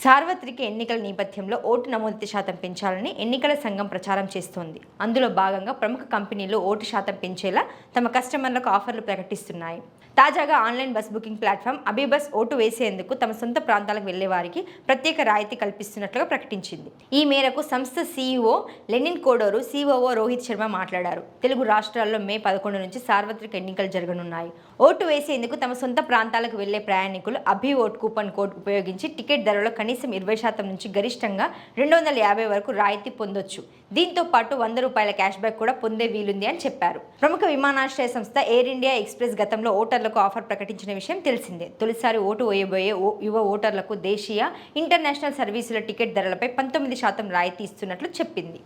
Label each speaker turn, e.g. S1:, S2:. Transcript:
S1: సార్వత్రిక ఎన్నికల నేపథ్యంలో ఓటు నమోదు శాతం పెంచాలని ఎన్నికల సంఘం ప్రచారం చేస్తోంది. అందులో భాగంగా ప్రముఖ కంపెనీలు ఓటు శాతం పెంచేలా తమ కస్టమర్లకు ఆఫర్లు ప్రకటిస్తున్నాయి. తాజాగా online bus booking platform AbhiBus vote వేసేందుకు తమ సొంత ప్రాంతాలకు వెళ్ళే వారికి ప్రత్యేక రాయితీ కల్పిస్తున్నట్లుగా ప్రకటించింది. ఈ మేరకు సంస్థ CEO Lenin Kodoru COO Rohit Sharma మాట్లాడారు. తెలుగు రాష్ట్రాల్లో మే పదకొండు నుంచి సార్వత్రిక ఎన్నికలు జరగనున్నాయి. ఓటు వేసేందుకు తమ సొంత ప్రాంతాలకు వెళ్ళే ప్రయాణికులు అభి ఓట్ కూపన్ కోడ్ ఉపయోగించి టికెట్ ధరలో కనీసం ఇరవై శాతం నుంచి గరిష్టంగా రెండు వందల యాభై వరకు రాయితీ పొందొచ్చు. దీంతో పాటు వంద రూపాయల క్యాష్ బ్యాక్ కూడా పొందే వీలుంది అని చెప్పారు. ప్రముఖ విమానాశ్రయ సంస్థ ఎయిర్ ఇండియా ఎక్స్ప్రెస్ గతంలో ఓటర్లకు ఆఫర్ ప్రకటించిన విషయం తెలిసిందే. తొలిసారి ఓటు వేయబోయే ఓ- యువ ఓటర్లకు దేశీయ ఇంటర్నేషనల్ సర్వీసుల టికెట్ ధరలపై పంతొమ్మిది శాతం రాయితీ ఇస్తున్నట్లు చెప్పింది.